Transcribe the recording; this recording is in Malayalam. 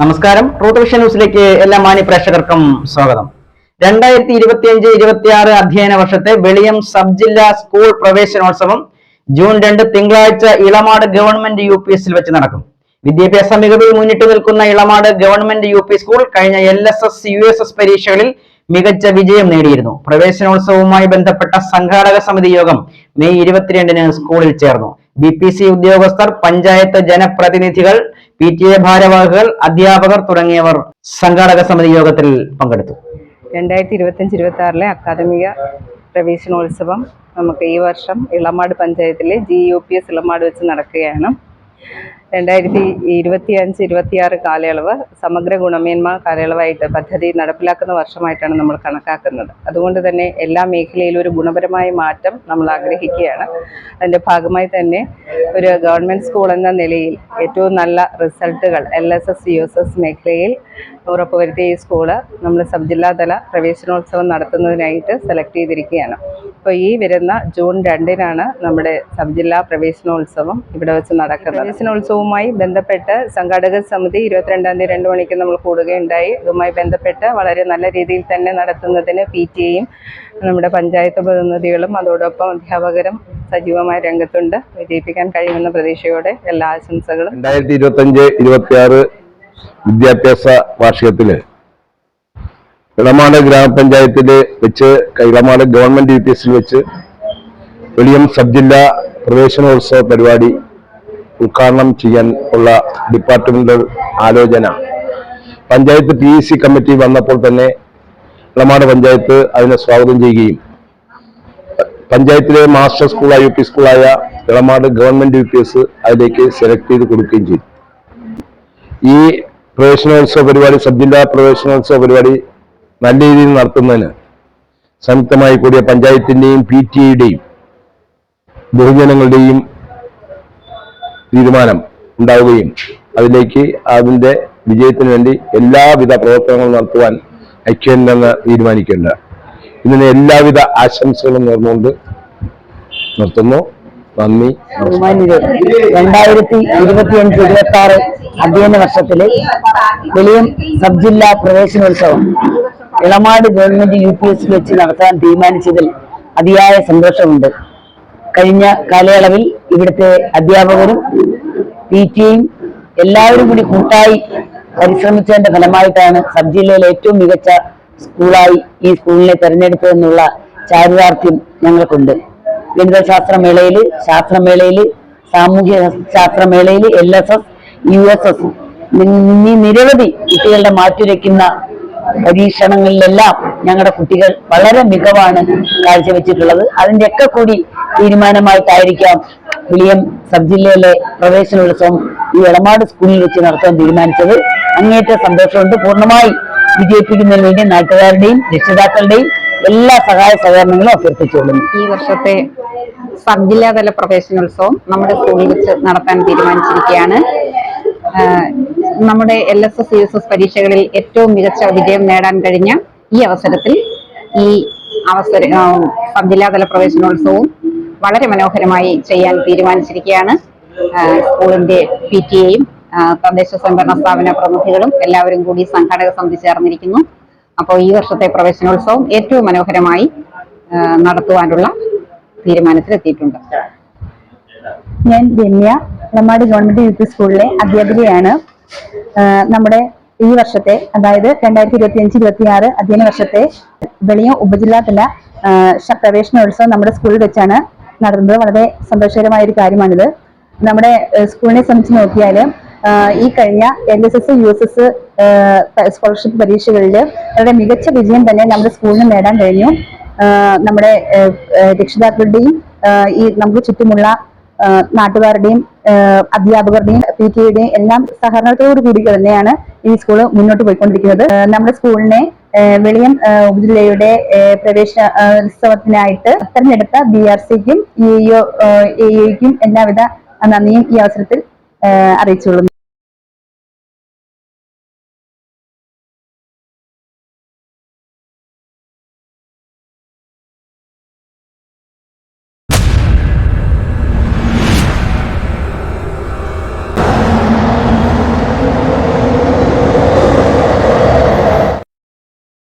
നമസ്കാരം. റൂട്ട് വിഷൻ ന്യൂസിലേക്ക് എല്ലാ മാന്യ പ്രേക്ഷകർക്കും സ്വാഗതം. രണ്ടായിരത്തി ഇരുപത്തിയഞ്ച് ഇരുപത്തിയാറ് അധ്യയന വർഷത്തെ വെളിയം സബ് ജില്ലാ സ്കൂൾ പ്രവേശനോത്സവം ജൂൺ രണ്ട് തിങ്കളാഴ്ച ഇളമാട് ഗവൺമെന്റ് യു പി എസിൽ വെച്ച് നടക്കും. വിദ്യാഭ്യാസ മികവിൽ മുന്നിട്ട് നിൽക്കുന്ന Elamad government U P school കഴിഞ്ഞ L S S U S S പരീക്ഷകളിൽ മികച്ച വിജയം നേടിയിരുന്നു. പ്രവേശനോത്സവവുമായി ബന്ധപ്പെട്ട സംഘാടക സമിതി യോഗം മെയ് ഇരുപത്തിരണ്ടിന് സ്കൂളിൽ ചേർന്നു. ബി പി സി ഉദ്യോഗസ്ഥർ പഞ്ചായത്ത് ജനപ്രതിനിധികൾ പി ടി എ ഭാരവാഹികൾ അധ്യാപകർ തുടങ്ങിയവർ സംഘാടക സമിതി യോഗത്തിൽ പങ്കെടുത്തു. രണ്ടായിരത്തി ഇരുപത്തഞ്ച് ഇരുപത്തി ആറിലെ അക്കാദമിക പ്രവേശനോത്സവം നമുക്ക് ഈ വർഷം ഇളമാട് പഞ്ചായത്തിലെ G U P S Elamad വെച്ച് നടക്കുകയാണ്. രണ്ടായിരത്തി ഇരുപത്തി അഞ്ച് ഇരുപത്തിയാറ് കാലയളവ് സമഗ്ര ഗുണമേന്മ കാലയളവായിട്ട് പദ്ധതി നടപ്പിലാക്കുന്ന വർഷമായിട്ടാണ് നമ്മൾ കണക്കാക്കുന്നത്. അതുകൊണ്ട് തന്നെ എല്ലാ മേഖലയിലും ഒരു ഗുണപരമായ മാറ്റം നമ്മൾ ആഗ്രഹിക്കുകയാണ്. അതിന്റെ ഭാഗമായി തന്നെ ഒരു ഗവൺമെന്റ് സ്കൂൾ എന്ന നിലയിൽ ഏറ്റവും നല്ല റിസൾട്ടുകൾ L S S U S S മേഖലയിൽ ഉറപ്പുവരുത്തിയ ഈ സ്കൂൾ നമ്മൾ സബ് ജില്ലാതല പ്രവേശനോത്സവം നടത്തുന്നതിനായിട്ട് സെലക്ട് ചെയ്തിരിക്കുകയാണ്. അപ്പോൾ ഈ വരുന്ന ജൂൺ രണ്ടിനാണ് നമ്മുടെ സബ്ജില്ലാ പ്രവേശനോത്സവം ഇവിടെ വെച്ച് നടക്കുന്നത്. പ്രവേശനോത്സവവുമായി ബന്ധപ്പെട്ട് സംഘാടക സമിതി ഇരുപത്തിരണ്ടാം തീയതി രണ്ട് മണിക്ക് നമ്മൾ കൂടുകയുണ്ടായി. ഇതുമായി ബന്ധപ്പെട്ട് വളരെ നല്ല രീതിയിൽ തന്നെ നടത്തുന്നതിന് പി നമ്മുടെ പഞ്ചായത്ത് പ്രതിനിധികളും അതോടൊപ്പം അധ്യാപകരും സജീവമായ രംഗത്തുണ്ട്. വിജയിപ്പിക്കാൻ കഴിയുമെന്ന പ്രതീക്ഷയോടെ എല്ലാ ആശംസകളും. രണ്ടായിരത്തി ഇരുപത്തി അഞ്ച് വിദ്യാഭ്യാസ വാർഷികത്തിൽ ഇളമാട് ഗ്രാമപഞ്ചായത്തിൽ വെച്ച് ഇളമാട് ഗവൺമെന്റ് യു പി എസിൽ വെച്ച് വെളിയം സബ് ജില്ലാ പ്രവേശനോത്സവ പരിപാടി ഉദ്ഘാടനം ചെയ്യാൻ ഉള്ള ഡിപ്പാർട്ട്മെന്റൽ ആലോചന. പഞ്ചായത്ത് പി സി കമ്മിറ്റി വന്നപ്പോൾ തന്നെ ഇളമാട് പഞ്ചായത്ത് അതിനെ സ്വാഗതം ചെയ്യുകയും പഞ്ചായത്തിലെ മാസ്റ്റർ സ്കൂളായ U P സ്കൂളായ Elamad government U P S അതിലേക്ക് സെലക്ട് ചെയ്ത് കൊടുക്കുകയും ചെയ്തു. ഈ പ്രവേശനോത്സവ പരിപാടി സബ് ജില്ലാ പ്രവേശനോത്സവ പരിപാടി നല്ല രീതിയിൽ നടത്തുന്നതിന് സംയുക്തമായി കൂടിയ പഞ്ചായത്തിന്റെയും പി ടി എയുടെയും ബഹുജനങ്ങളുടെയും തീരുമാനം ഉണ്ടാവുകയും അതിലേക്ക് അതിന്റെ വിജയത്തിന് വേണ്ടി എല്ലാവിധ പ്രവർത്തനങ്ങളും നടത്തുവാൻ ഐക്യമെന്ന് തീരുമാനിക്കേണ്ട. ഇതിന് എല്ലാവിധ ആശംസകളും നേർന്നുകൊണ്ട് നിർത്തുന്നു. നന്ദി രണ്ടായിരത്തി ഇരുപത്തിയഞ്ച് ഇരുപത്തി ആറ് അധ്യയന വർഷത്തിലെ വെളിയം സബ് ജില്ലാ പ്രവേശനോത്സവം Elamad government U P S വെച്ച് നടത്താൻ തീരുമാനിച്ചതിൽ അതിയായ സന്തോഷമുണ്ട്. കഴിഞ്ഞ കാലയളവിൽ ഇവിടുത്തെ അധ്യാപകരും പി ടിയും എല്ലാവരും കൂടി കൂട്ടായി പരിശ്രമിച്ചതിന്റെ ഫലമായിട്ടാണ് സബ് ജില്ലയിലെ ഏറ്റവും മികച്ച സ്കൂളായി ഈ സ്കൂളിനെ തെരഞ്ഞെടുത്തതെന്നുള്ള ചാരിതാർത്ഥ്യം ഞങ്ങൾക്കുണ്ട്. ഗണിതശാസ്ത്രമേളയിൽ ശാസ്ത്രമേളയിൽ സാമൂഹ്യ ശാസ്ത്രമേളയിൽ L S S U S S നിരവധി കുട്ടികളുടെ മാറ്റുരയ്ക്കുന്ന പരീക്ഷണങ്ങളിലെല്ലാം ഞങ്ങളുടെ കുട്ടികൾ വളരെ മികവാണ് കാഴ്ചവെച്ചിട്ടുള്ളത്. അതിന്റെയൊക്കെ കൂടി തീരുമാനമായിട്ടായിരിക്കാം വിളിയം സബ് ജില്ലയിലെ പ്രവേശനോത്സവം ഈ എളമാട് സ്കൂളിൽ വെച്ച് നടത്താൻ തീരുമാനിച്ചത്. അങ്ങേറ്റ സന്തോഷമുണ്ട്. പൂർണമായി വിജയിപ്പിക്കുന്നതിന് വേണ്ടി നാട്ടുകാരുടെയും രക്ഷിതാക്കളുടെയും എല്ലാ സഹായ സഹകരണങ്ങളും അഭ്യർത്ഥിച്ചുകൊള്ളുന്നു. ഈ വർഷത്തെ സബ് ജില്ലാതല പ്രവേശനോത്സവം നമ്മുടെ സ്കൂളിൽ വെച്ച് നടത്താൻ തീരുമാനിച്ചിരിക്കുകയാണ്. നമ്മുടെ L S S U S S പരീക്ഷകളിൽ ഏറ്റവും മികച്ച വിജയം നേടാൻ കഴിഞ്ഞ ഈ അവസരത്തിൽ ഈ അവസര ജില്ലാതല പ്രവേശനോത്സവവും വളരെ മനോഹരമായി ചെയ്യാൻ തീരുമാനിച്ചിരിക്കുകയാണ്. സ്കൂളിന്റെ പി ടി എയും തദ്ദേശ സ്വയംഭരണ സ്ഥാപന പ്രതിനിധികളും എല്ലാവരും കൂടി സംഘാടക സമിതി ചേർന്നിരിക്കുന്നു. അപ്പോൾ ഈ വർഷത്തെ പ്രവേശനോത്സവം ഏറ്റവും മനോഹരമായി നടത്തുവാനുള്ള തീരുമാനത്തിലെത്തിയിട്ടുണ്ട്. ഞാൻ രമ്യ നമ്മുടെ ഗവൺമെന്റ് യു പി സ്കൂളിലെ അധ്യാപികയാണ്. നമ്മുടെ ഈ വർഷത്തെ അതായത് രണ്ടായിരത്തി ഇരുപത്തി അഞ്ച് ഇരുപത്തി ആറ് അധ്യയന വർഷത്തെ വെളിയം ഉപജില്ലാതല പ്രവേശനോത്സവം നമ്മുടെ സ്കൂളിൽ വെച്ചാണ് നടന്നത്. വളരെ സന്തോഷകരമായ ഒരു കാര്യമാണിത്. നമ്മുടെ സ്കൂളിനെ സംബന്ധിച്ച് നോക്കിയാൽ ഈ കഴിഞ്ഞ L S S U S S scholarship പരീക്ഷകളിൽ വളരെ മികച്ച വിജയം തന്നെ നമ്മുടെ സ്കൂളിന് നേടാൻ കഴിഞ്ഞു. നമ്മുടെ രക്ഷിതാക്കളുടെയും ഈ നമുക്ക് ചുറ്റുമുള്ള നാട്ടുകാരുടെയും അധ്യാപകരുടെയും പി ടി എയുടെയും എല്ലാം സഹകരണത്തോടു കൂടി തന്നെയാണ് ഈ സ്കൂൾ മുന്നോട്ട് പോയിക്കൊണ്ടിരിക്കുന്നത്. നമ്മുടെ സ്കൂളിനെ വെളിയം ഉപജില്ലയുടെ പ്രവേശ പ്രവേശന ആഹ് ഉത്സവത്തിനായിട്ട് തെരഞ്ഞെടുത്ത ബി ആർ സിക്കും ഇ ക്കും എല്ലാവിധ നന്ദിയും ഈ അവസരത്തിൽ അറിയിച്ചുകൊള്ളുന്നു.